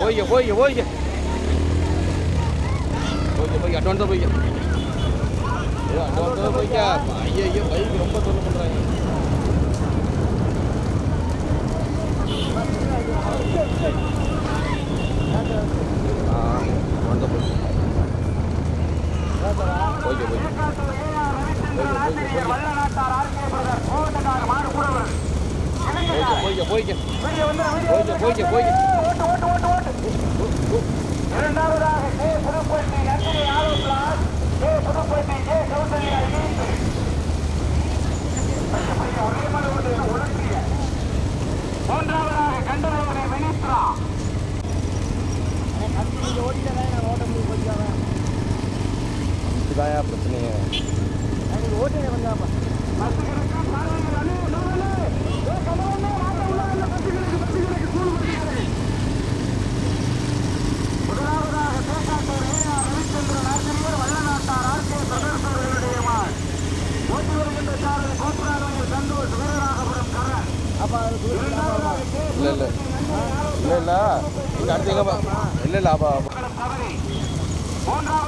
போய்க்க போய்க்க போய்க்க போய்க்க போய்க்க அட்வான்ஸாக போய்க்க ஏதோ அட்வான்ஸாக போய்க்க. ஐயா ஐயா பைக் ரொம்ப தொல்லை பண்ணுறாங்க போய்க்க போய்க்க போய்க்க போய்க்க போய்க்க போய்க்க போய்க்க போய்க்க போய்க்க போய்க்க இரண்டாவதாக கே புதுப்பட்டி நந்தினி ஆலோசலால் கே புதுப்பட்டி கே கௌசல்யா மூன்றாவதாக கண்டனவரை வினித்ரா பிரச்சனையே ஓட்டுங்க வந்தாப்பா இல்லை இல்லை. இல்லை இல்லை. இங்கே அடுத்து எங்கே இல்லை இல்லை அப்பா. மூன்றாவது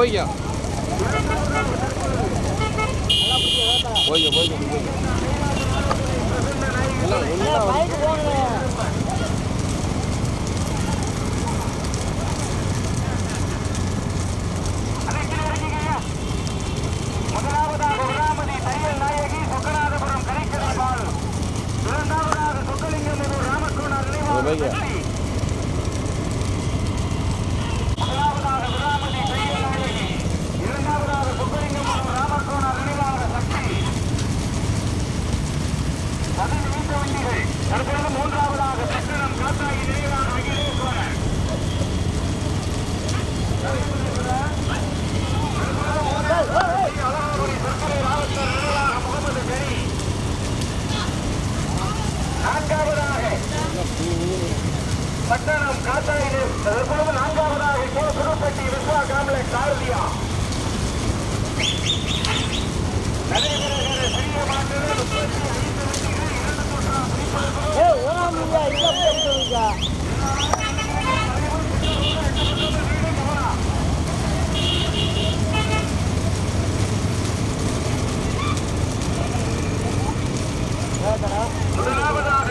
போய்க்கோ போய்க்கோ போய்க்கோ முதலாவதாக உடாமதி தையல் நாயகி சொக்கநாதபுரம் கரைக்கடை பால் இரண்டாவதாக சொக்கலிங்கம் ராமக்கோணர் நினைவாக பட்டணம் காத்தாயிடு தற்பொழுது நான்காவதாக கே. புதுப்பட்டி விஸ்வா காம்ப்ளெக்ஸ் ஆர்தியா நடைபெறுகிற சிறிய மாற்றங்கள் முதலாவதாக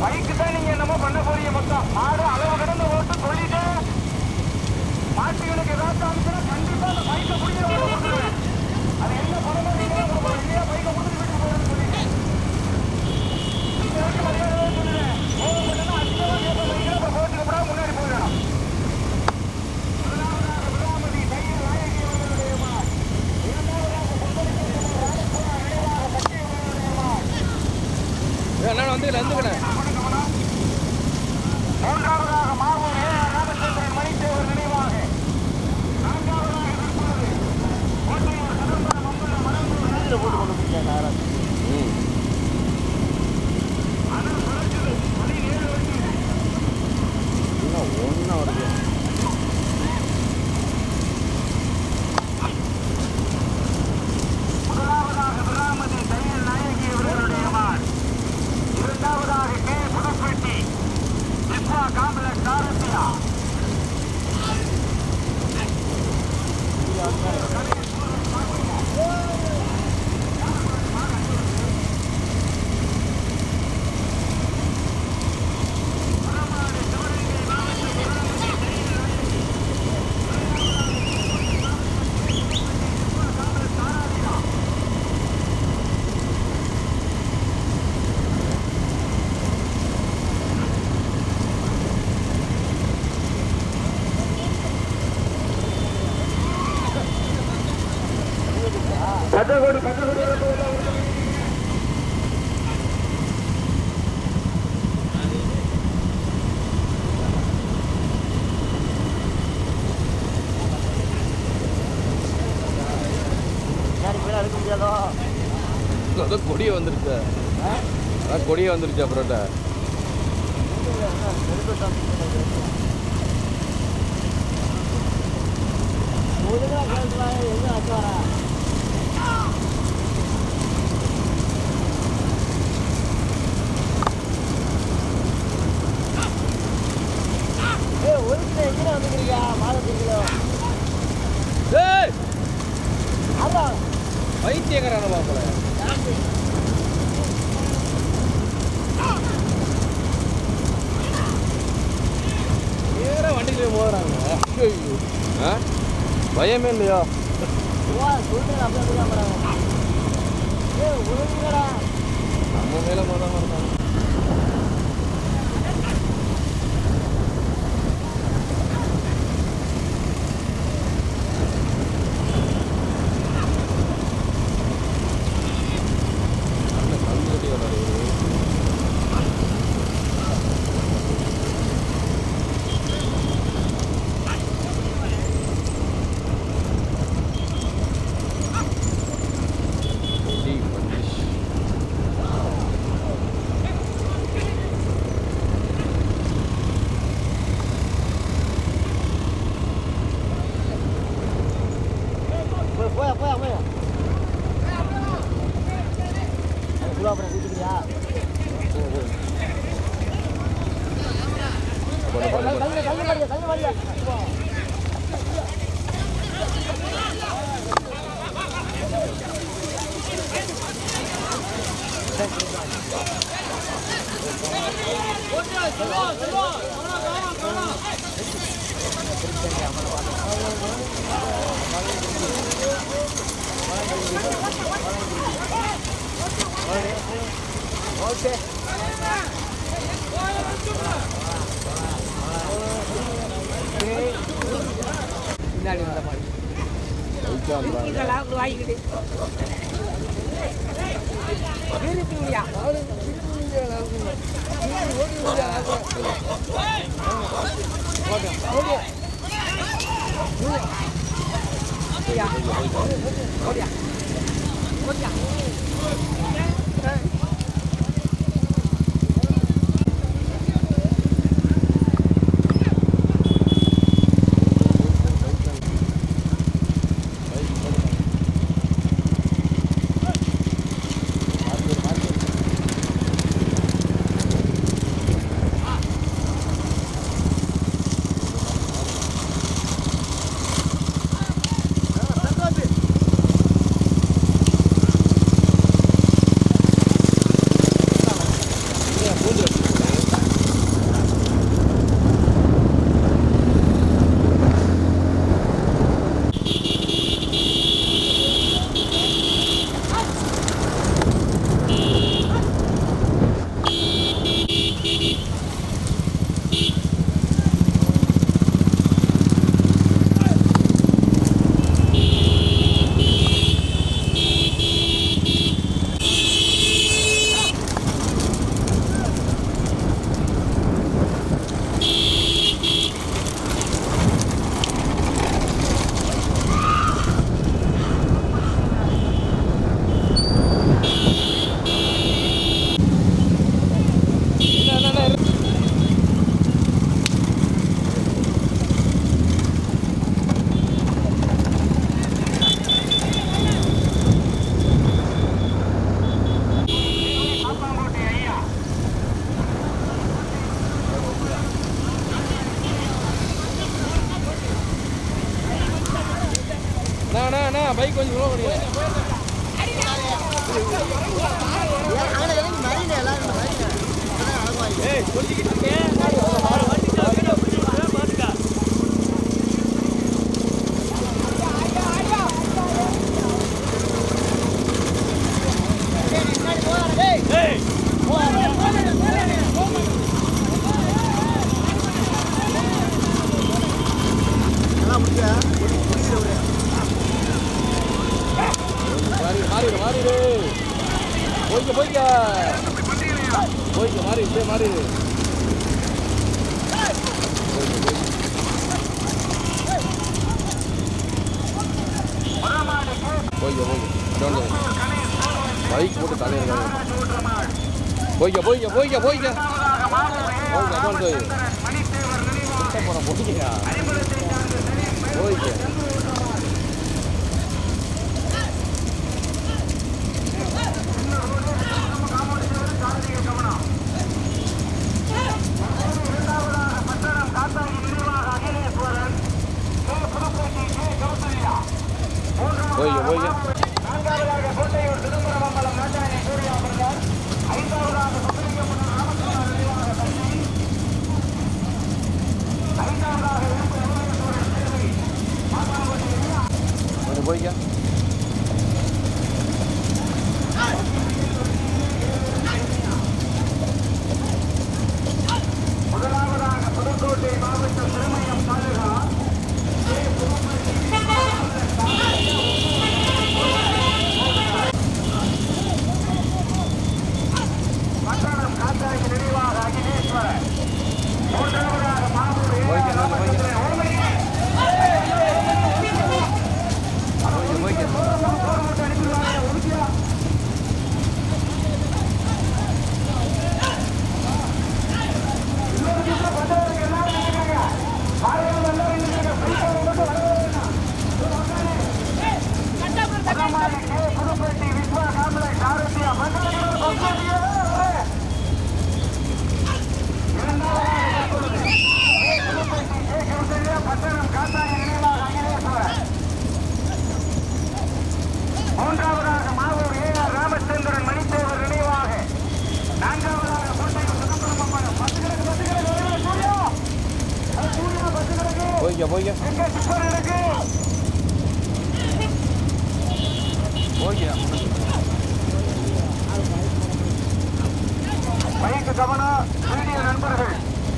பைக்கு தான் நீங்க என்னமோ பண்ண போறீங்க மொத்தம். மாடு அளவு கடந்த ஓட்டு சொல்லிட்டு மாட்டுகளுக்கு ஏதாச்சும் ஆச்சுன்னா கண்டிப்பா அந்த பைக்கை பிடிக்கிற கொடுத்துருவேன் அது என்ன பணமா நீங்க இல்லையா? பைக்கை கொடுத்துட்டு வீட்டுக்கு போறேன்னு சொல்லிட்டு. மரியாதை சொல்லுறேன் ஏய், வந்து வந்துக்கண்ணே மூன்றாவதாக மாவூர் அதான் கொடியே வந்துருச்சு அதான் கொடியே வந்துருச்சு அப்புறம்டா ஏய்! பைத்தியக்காரன பாப்பல நேரா வண்டியில போகிறாங்க ஐயோ ஆ? பயமே இல்லையா? நம்ம மேல போதான் இருந்தாங்க Okay. பின்னாடி வந்த மாதிரி ஓடியா ஓடியா ஓடியா பைக் கொஞ்சம் ஸ்லோ பண்ணிடுங்க அங்கே இறங்கி மறியல எல்லாரும் மறியல ஏய் சொல்லிக்கிட்டு இருக்கேன். மாறிடு. மாறிடு மாறிடு போய்க்க போய்க்க. போய்க்க மாறி இப்படியே மாறிடு போய்க்க போய்க்க. பைக் போட்டு தலையில் போய்க்க போய்க்க போய்க்க போய்க்க. போய் சுத்த போய்க்க போய்க்க. போய்க்க.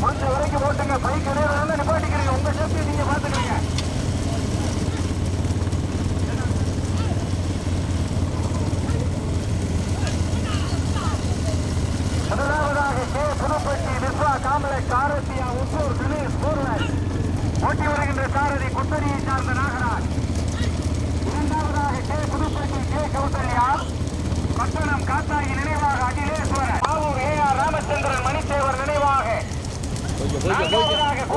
நண்பர்கள் வரைக்கும் போட்டுங்க பைக் இடையில நிப்பாட்டிக்கிறீங்க. உங்க சேஃப்டி நீங்க பாத்துக்கிறீங்க காமலக் சாரதியா உப்பூர் கணேஷ் போர்வல் ஓட்டி வருகின்ற சாரதி குத்தடியை சார்ந்த நாகராஜ் இரண்டாவதாக கே புதுப்பட்டி கே கௌசல்யா பட்டணம் காத்தாகி நினைவாக அகிலேஸ்வரர் ஆவூர் ஏ ஆர் ராமச்சந்திரன் மணித்தேவர் நினைவாக போய்க்க போய்க்க நான்காவதாக போய்க்க கூட்டூர் போய்க்க சிதம்பரம் அம்பலம் நாட்டாணி சூர்யா பிரதர் ஐந்தாவதாக ஏம்பல் போய்க்க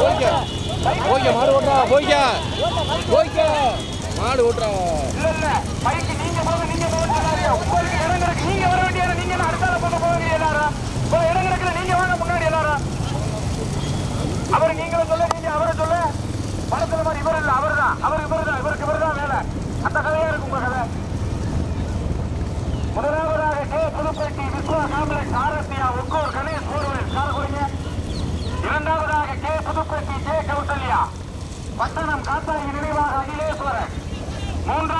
போய்க்க மாடு ஓட்டுறா போய்க்க போய்க்க மாடு ஓட்டுறா இல்ல இல்ல பைக்கு நீங்க போக நீங்க போக சொல்லாதீங்க. உங்களுக்கு இடம் இருக்கு நீங்க வர வேண்டிய இடம் நீங்க அடுத்தால போக போவீங்க எல்லாரும் இப்போ இடம் இருக்குல்ல நீங்க வாங்க முன்னாடி எல்லாரும் அவர் நீங்களும் சொல்ல நீங்க அவரை சொல்ல படத்துல மாதிரி இவர் இல்ல அவர் தான் அவர் இவர் தான் இவருக்கு இவர் தான் வேலை அந்த கதையா இருக்கு உங்க கதை முதலாவதாக கே. புதுப்பட்டி விஸ்வா காம்ப்ளெக்ஸ் ஆரத்தியா ஒக்கூர் கணேஷ் போர்வல் காரக்குடிங்க இரண்டாவதாக கே. புதுப்பட்டி ஜே. கௌசல்யா. பட்டணம் காத்தாகி நினைவாக அகிலேஸ்வரன். மூன்றாவது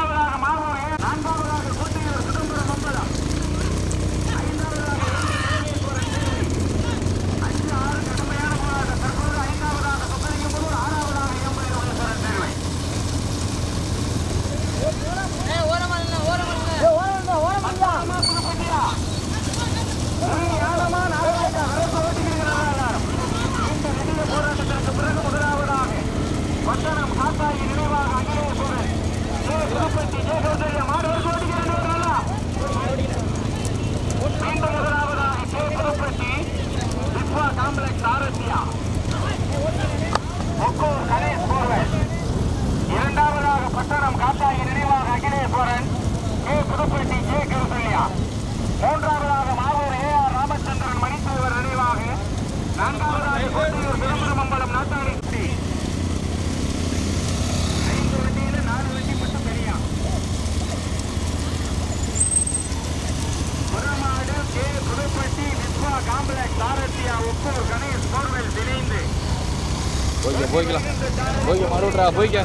சாரத்தியா ஒக்கூர் கணேஷ் போர்வெல் இணைந்து போய்க்க போய்க்கலாம். போய்க்க மாடு ஓட்டுறா போய்க்க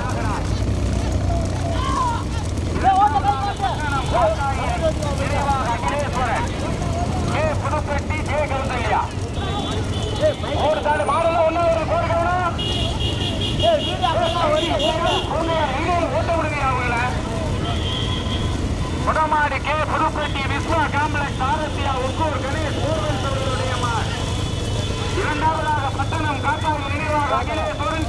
புதுப்பட்டி ஜே கௌசல்யா ஒரு தாடு மாடல ஒண்ணு ஒரு போடுக்கணும் ஓட்ட விடுங்க அவங்கள முதமாடி கே. புதுப்பட்டி விஸ்வா காம்ப்ளெக்ஸ் சாரத்தியா ஒக்கூர் கணேஷ் பட்டணம் காத்தாரி